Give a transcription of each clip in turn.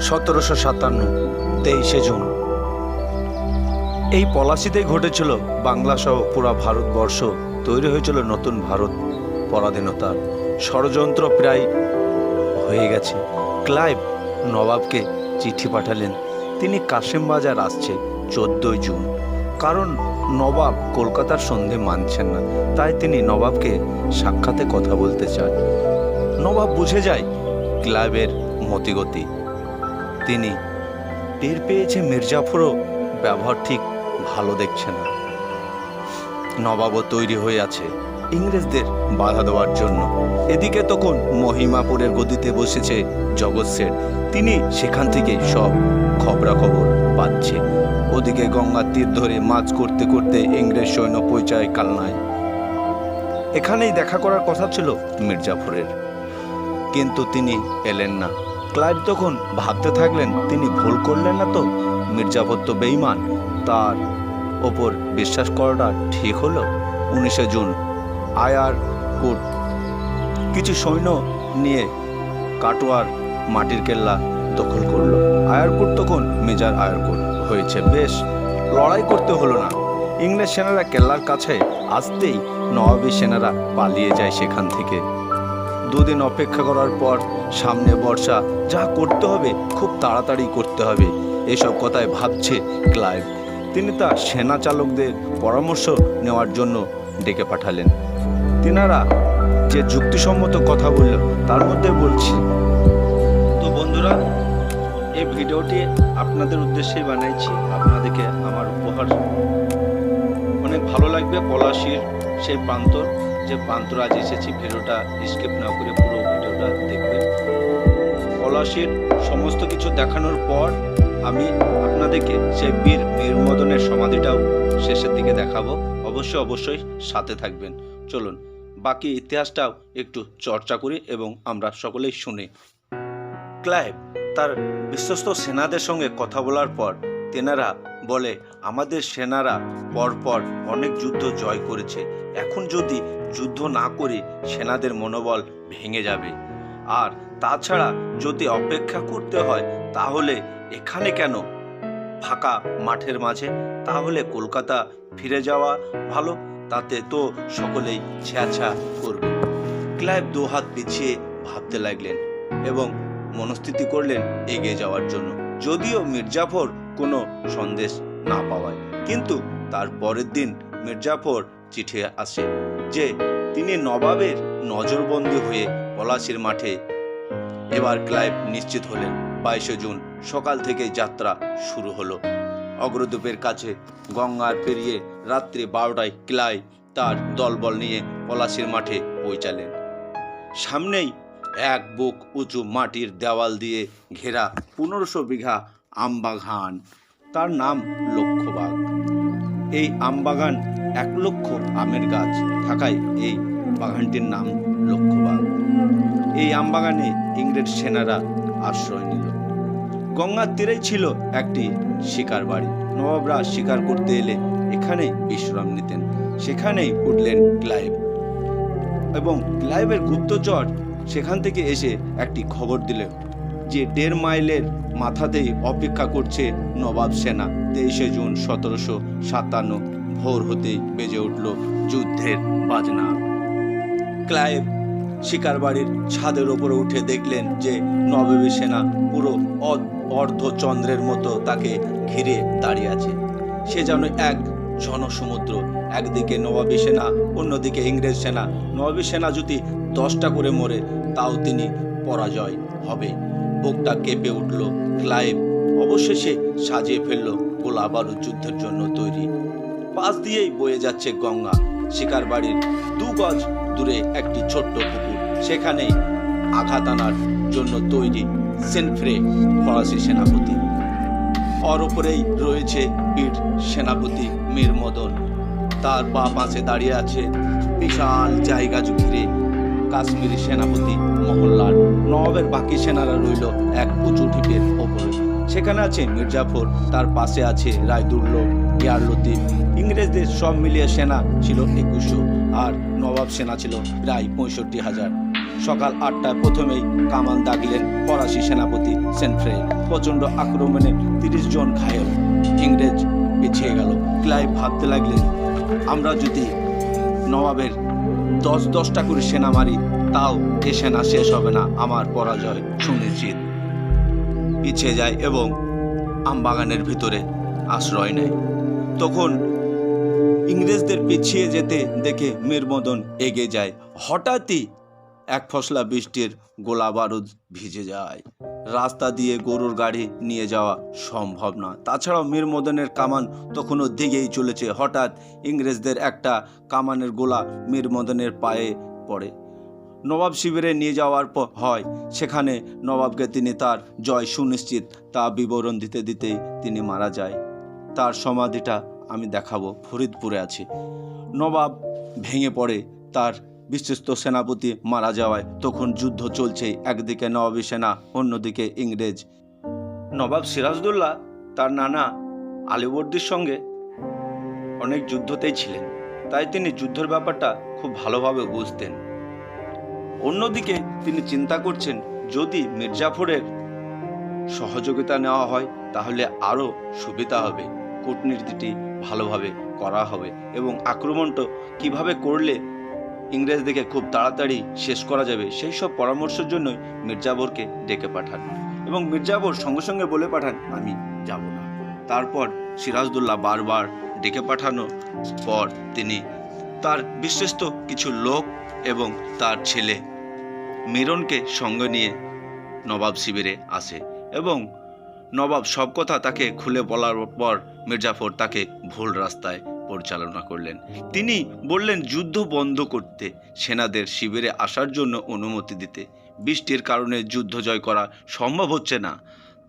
সতেরোশো সাতান্ন, তেইশে জুন। এই পলাশিতেই ঘটেছিল বাংলা সহ পুরা ভারতবর্ষ তৈরি হয়েছিল নতুন ভারত পরাধীনতার ষড়যন্ত্র প্রায় হয়ে গেছে। ক্লাইভ নবাবকে চিঠি পাঠালেন। তিনি কাশিম বাজার আসছে চোদ্দই জুন। কারণ নবাব কলকাতার সন্ধে মানছেন না, তাই তিনি নবাবকে সাক্ষাতে কথা বলতে চান। নবাব বুঝে যায় ক্লাইভের মতিগতি। তিনি। টের পেয়েছে মির্জাফরও ব্যবহার ঠিক ভালো দেখছে না। নবাবও তৈরি হয়ে আছে ইংরেজদের বাধা দেওয়ার জন্য। এদিকে তখন মহিমাপুরের গদিতে বসেছে জগৎ শেঠ তিনি সেখান থেকে সব খবরাখবর পাচ্ছে। ওদিকে গঙ্গার তীর ধরে মাছ করতে করতে ইংরেজ সৈন্য পৌঁছায় কালনায়। এখানেই দেখা করার কথা ছিল মির্জাফরের। কিন্তু তিনি এলেন না। ক্লাইভ তখন ভাবতে থাকলেন, তিনি ভুল করলেন না তো? মির্জাফর তো বেইমান তার ওপর বিশ্বাস করাটা ঠিক হলো উনিশে জুন। আয়ার কোট। কিছু সৈন্য নিয়ে কাটোয়ার মাটির কেল্লা দখল করল। আয়ারকোট তখন মেজার আয়ারকোট হয়েছে। বেশ, লড়াই করতে হলো না। ইংরেজ সেনারা কেল্লার কাছে আসতেই নবাবী সেনারা পালিয়ে যায় সেখান থেকে। দুদিন অপেক্ষা করার পর সামনে বর্ষা, যা করতে হবে, খুব তাড়াতাড়ি করতে হবে। এসব কথায় ভাবছে ক্লাইভ। তিনি তার সেনা চালকদের পরামর্শ নেওয়ার জন্য ডেকে পাঠালেন। তিনারা যে যুক্তিসম্মত কথা বলল, তার মধ্যে বলছি, তো বন্ধুরা, এই ভিডিওটি আপনাদের উদ্দেশ্যেই বানাইছি। আপনাদেরকে আমার উপহার। অনেক ভালো লাগবে পলাশির সেই প্রান্তর। যে প্রান্তর আজ এসেছি, ভিডিওটা স্কিপ না করে পুরো ভিডিওটা দেখবেন পলাশির সমস্ত কিছু দেখানোর পর আমি আপনাদেরকে সেই বীর বীর মদনের সমাধিটাও শেষের দিকে দেখাবো। অবশ্যই অবশ্যই সাথে থাকবেন। চলুন, বাকি ইতিহাসটাও একটু চর্চা করি এবং আমরা সকলেই শুনি। ক্লাইভ, তার বিশ্বস্ত সেনাদের সঙ্গে কথা বলার পর তেনারা বলে, আমাদের সেনারা পরপর অনেক যুদ্ধ জয় করেছে। এখন যদি যুদ্ধ না করে সেনাদের মনোবল ভেঙে যাবে। আর তাছাড়া যদি অপেক্ষা করতে হয়, তাহলে এখানে কেন? ফাঁকা মাঠের মাঝে? তাহলে কলকাতা ফিরে যাওয়া ভালো, তাতে তো সকলেই ছেঁচা করবে। ক্লাইভ দু হাত পিছিয়ে ভাবতে লাগলেন এবং মনস্থিতি করলেন এগিয়ে যাওয়ার জন্য। যদিও মির্জাফর কোনো সন্দেশ না পাওয়ায়। কিন্তু তার পরের দিন মির্জাফর চিঠি আসে। যে তিনি নবাবের নজরবন্দি হয়ে পলাশির মাঠে। এবার ক্লাইভ নিশ্চিত হলেন, বাইশে জুন সকাল থেকে যাত্রা শুরু হলো। অগ্রদ্বীপের কাছে গঙ্গার পেরিয়ে রাত্রি বারোটায় ক্লাই তার দলবল নিয়ে পলাশির মাঠে পৌঁছালেন। সামনেই এক বুক উঁচু মাটির দেওয়াল দিয়ে ঘেরা পনেরোশো বিঘা আমবাগান। তার নাম লক্ষ্যবাগ। এই আমবাগান এক লক্ষ আমের গাছ থাকায় এই বাগানটির নাম লক্ষ্যবাগ। এই আমবাগানে ইংরেজ সেনারা আশ্রয় নিল। গঙ্গার তীরেই ছিল একটি শিকার বাড়ি। নবাবরা শিকার করতে এলে এখানে বিশ্রাম নিতেন। সেখানেই উঠলেন ক্লাইভ। এবং ক্লাইভের গুপ্তচর সেখান থেকে এসে একটি খবর দিল যে দেড় মাইলের মাথাতেই অপেক্ষা করছে নবাব সেনা তেইশে জুন সতেরোশো সাতান্ন। ভোর হতে বেজে উঠল যুদ্ধের বাজনা। ক্লাইভ শিকার বাড়ির ছাদের ওপরে উঠে দেখলেন যে নবাবী সেনা পুরো অর্ধচন্দ্রের মতো তাকে ঘিরে দাঁড়িয়ে আছে। সে যেন এক জনসমুদ্র, একদিকে নবাবী সেনা, অন্যদিকে ইংরেজ সেনা। নবাবী সেনা যদি দশটা করে মরে, তাও তিনি পরাজয় হবে। বুকটা কেঁপে উঠল ক্লাইভ অবশেষে সাজিয়ে ফেলল গোলা বারুদ যুদ্ধের জন্য তৈরি পাশ দিয়েই বয়ে যাচ্ছে গঙ্গা। শিকার বাড়ির দু গজ দূরে একটি ছোট্ট পুকুর। সেখানেই আঘাত আনার জন্য তৈরি সেনফ্রে ফরাসি সেনাপতি। ওর ওপরেই রয়েছে বীর সেনাপতি মীর মদন। তার বা পাশে দাঁড়িয়ে আছে বিশাল জায়গা জুড়ে কাশ্মীরি সেনাপতি মহল্লার। নবাবের বাকি সেনারা রইল এক উঁচু ঢিপের ওপরে। সেখানে আছে মির্জাফর, তার পাশে আছে রায়দুল্ল ইয়ার লতিফ ইংরেজদের সব মিলিয়ে সেনা ছিল একুশশো, আর নবাব সেনা ছিল প্রায় পঁয়ষট্টি হাজার। সকাল আটটায় প্রথমেই কামান দাগলেন ফরাসি সেনাপতি সেনফ্রে। প্রচণ্ড আক্রমণে তিরিশ জন ঘায়েল। ইংরেজ পিছিয়ে গেল। ক্লাইভ ভাবতে লাগলেন, আমরা যদি নবাবের দশ দশটা করে সেনা মারি, তাও এ সেনা শেষ হবে না। আমার পরাজয় সুনিশ্চিত। পিছিয়ে যায় এবং আমবাগানের ভিতরে আশ্রয় নেয়। তখন ইংরেজদের পিছিয়ে যেতে দেখে মীরমদন এগিয়ে যায়। হঠাৎই এক ফসলা বৃষ্টির গোলা বারুদ ভিজে যায়। রাস্তা দিয়ে গরুর গাড়ি নিয়ে যাওয়া সম্ভব না তাছাড়াও মীরমদনের কামান তখনও দিকেই চলেছে। হঠাৎ ইংরেজদের একটা কামানের গোলা মীরমদনের পায়ে পড়ে। নবাব শিবিরে নিয়ে যাওয়ার পর হয়। সেখানে নবাবকে তিনি তার জয় সুনিশ্চিত তা বিবরণ দিতে দিতেই তিনি মারা যায়। তার সমাধিটা আমি দেখাবো, ফরিদপুরে আছে। নবাব ভেঙে পড়ে, তার বিশ্বস্ত সেনাপতি মারা যাওয়ায় তখন যুদ্ধ চলছে একদিকে নবাবী সেনা, অন্যদিকে ইংরেজ। নবাব সিরাজদুল্লাহ তার নানা আলিবর্দির সঙ্গে অনেক যুদ্ধতেই ছিলেন। তাই তিনি যুদ্ধের ব্যাপারটা খুব ভালোভাবে বুঝতেন। অন্যদিকে তিনি চিন্তা করছেন, যদি মির্জাফরের সহযোগিতা নেওয়া হয়, তাহলে আরও সুবিধা হবে। কূটনীতিটি ভালোভাবে করা হবে এবং আক্রমণটা কীভাবে করলে ইংরেজদেরকে খুব তাড়াতাড়ি শেষ করা যাবে, সেই সব পরামর্শের জন্যই মির্জাফরকে ডেকে পাঠান। এবং মির্জাফর সঙ্গে সঙ্গে বলে পাঠান, আমি যাব না। তারপর সিরাজদুল্লাহ বারবার ডেকে পাঠানোর পর তিনি তার বিশ্বস্ত কিছু লোক এবং তার ছেলে। মিরনকে সঙ্গে নিয়ে নবাব শিবিরে আসে এবং নবাব সব কথা তাকে খুলে বলার পর মির্জাফর তাকে ভুল রাস্তায় পরিচালনা করলেন। তিনি বললেন, যুদ্ধ বন্ধ করতে সেনাদের শিবিরে আসার জন্য অনুমতি দিতে। বৃষ্টির কারণে যুদ্ধ জয় করা সম্ভব হচ্ছে না।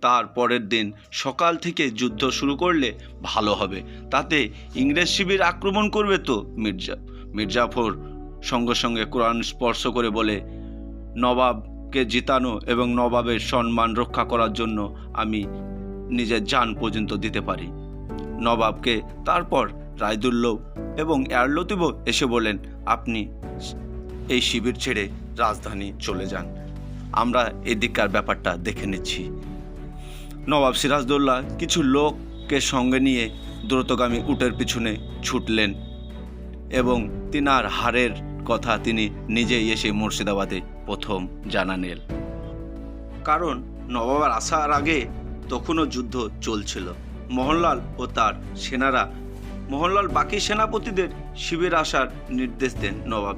তার পরের দিন সকাল থেকে যুদ্ধ শুরু করলে ভালো হবে। তাতে ইংরেজ শিবির আক্রমণ করবে তো মির্জা, মির্জাফর সঙ্গে সঙ্গে কোরআন স্পর্শ করে বলে, নবাবকে জিতানো এবং নবাবের সম্মান রক্ষা করার জন্য আমি নিজের যান পর্যন্ত দিতে পারি। নবাবকে তারপর রায়দুল্লভ এবং এয়ারলতিবও এসে বলেন আপনি এই শিবির ছেড়ে রাজধানী চলে যান। আমরা এদিককার ব্যাপারটা দেখে নিচ্ছি। নবাব সিরাজদৌল্লা কিছু লোককে সঙ্গে নিয়ে দ্রুতগামী উটের পিছনে ছুটলেন এবং তিনার হারের কথা তিনি নিজেই এসে মুর্শিদাবাদে প্রথম জানানেন কারণ নবাবার আসার আগে তখনও যুদ্ধ চলছিল। মোহনলাল ও তার সেনারা, মোহনলাল বাকি সেনাপতিদের শিবির আসার নির্দেশ দেন নবাব।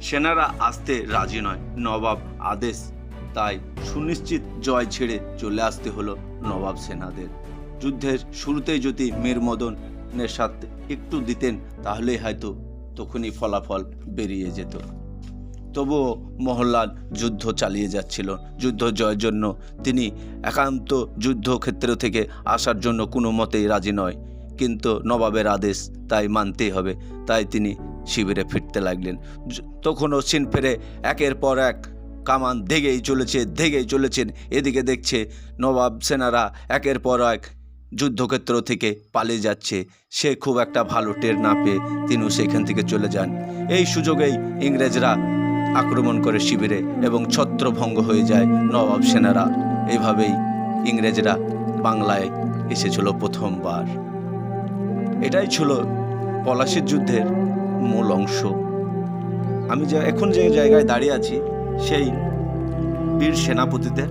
সেনারা আসতে রাজি নয়, নবাব আদেশ, তাই সুনিশ্চিত জয় ছেড়ে চলে আসতে হলো নবাব সেনাদের। যুদ্ধের শুরুতেই যদি মীর মদনের সাথে একটু দিতেন, তাহলেই হয়তো তখনই ফলাফল বেরিয়ে যেত। তবুও মোহনলাল যুদ্ধ চালিয়ে যাচ্ছিল। যুদ্ধ জয়ের জন্য তিনি একান্ত যুদ্ধক্ষেত্র থেকে আসার জন্য কোনো মতেই রাজি নয়। কিন্তু নবাবের আদেশ তাই মানতেই হবে। তাই তিনি শিবিরে ফিরতে লাগলেন। তখনও সিন ফেরে একের পর এক কামান দেগেই চলেছে দেগেই চলেছেন। এদিকে দেখছে নবাব সেনারা একের পর এক যুদ্ধক্ষেত্র থেকে পালিয়ে যাচ্ছে। সে খুব একটা ভালো টের না পেয়ে তিনিও সেখান থেকে চলে যান। এই সুযোগেই ইংরেজরা আক্রমণ করে শিবিরে এবং ছত্রভঙ্গ হয়ে যায় নবাব সেনারা। এভাবেই ইংরেজরা বাংলায় এসেছিল প্রথমবার। এটাই ছিল পলাশির যুদ্ধের মূল অংশ। আমি যে এখন যে জায়গায় দাঁড়িয়ে আছি, সেই বীর সেনাপতিদের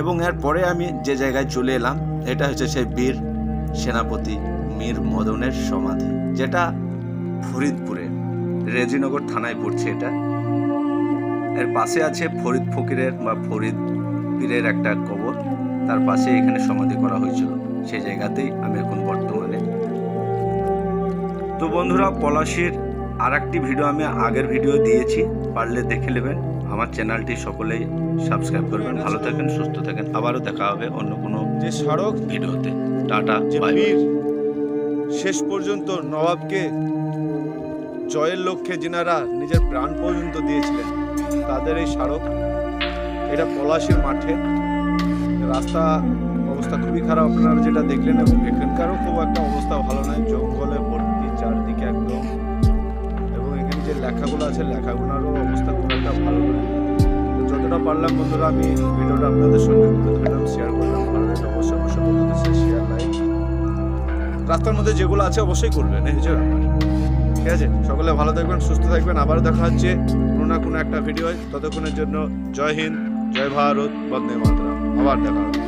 এবং এর পরে আমি যে জায়গায় চলে এলাম, এটা হচ্ছে সেই বীর সেনাপতি মীর মদনের সমাধি, যেটা ফরিদপুরে, রেজিনগর থানায় পড়ছে এটা। এর পাশে আছে ফরিদ ফকিরের বা ফরিদ পীরের একটা কবর, তার পাশে এখানে সমাধি করা হয়েছিল। সেই জায়গাতেই আমি এখন বর্তমানে। তো বন্ধুরা, পলাশির আর একটি ভিডিও আমি আগের ভিডিও দিয়েছি, পারলে দেখে নেবেন। আমার চ্যানেলটি সকলেই সাবস্ক্রাইব করবেন ভালো থাকেন সুস্থ থাকেন। আবারও দেখা হবে অন্য কোনো যে স্মারক ভিডিওতে। টাটা। বীর শেষ পর্যন্ত নবাবকে জয়ের লক্ষ্যে যিনারা নিজের প্রাণ পর্যন্ত দিয়েছিলেন তাদের এই স্মারক এটা পলাশির মাঠে। রাস্তা অবস্থা খুবই খারাপ আপনারা যেটা দেখলেন এবং এখানকারও খুব একটা অবস্থা ভালো নয় জঙ্গলে ভর্তি চারদিকে একদম। এবং এখানে যে লেখাগুলো আছে লেখাগুলোরও অবস্থা লাগে তো যতটা পারলাম বন্ধুরা, আমি ভিডিওটা আপনাদের সঙ্গে তুলে ধরলাম শেয়ার করলাম, ভালো লাগলে অবশ্যই অবশ্যই বন্ধুদের শেয়ার লাইক রাস্তার মধ্যে যেগুলো আছে অবশ্যই করবেন, এই হচ্ছে ব্যাপার। ঠিক আছে? সকলে ভালো থাকবেন, সুস্থ থাকবেন। আবার দেখা হচ্ছে কোনো না কোনো একটা ভিডিও ততক্ষণের জন্য জয় হিন্দ, জয় ভারত, বন্দে মাতরম। আবার দেখা হবে।